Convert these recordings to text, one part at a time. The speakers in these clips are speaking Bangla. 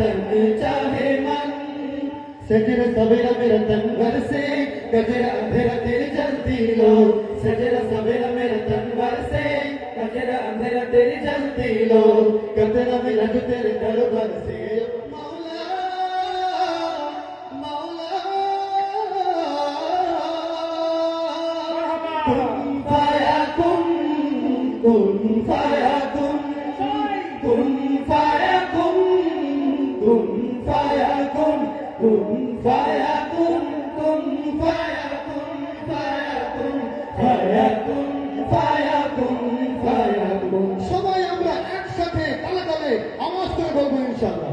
तन चाहे मन सजर सवेरा मेरा तन से गजरा अंधेरा तेरी जलती लो। सजरा सवेरा मेरा तन से गजरा अंधेरा तेरी जलती लो। कतरा में लग तेरे दरबार से मौला मौला। कुन फाया कुन कुन فيكن كن فيكن فيكن فيكن فيكن فيكن সবাই আমরা একসাথে তালে তালে আওয়াজ করে বলব ইনশাআল্লাহ।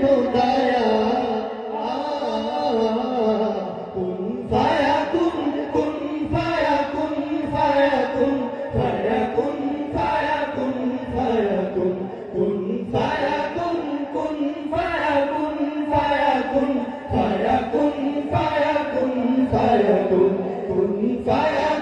Kun fire, kun fire, kun fire, kun fire.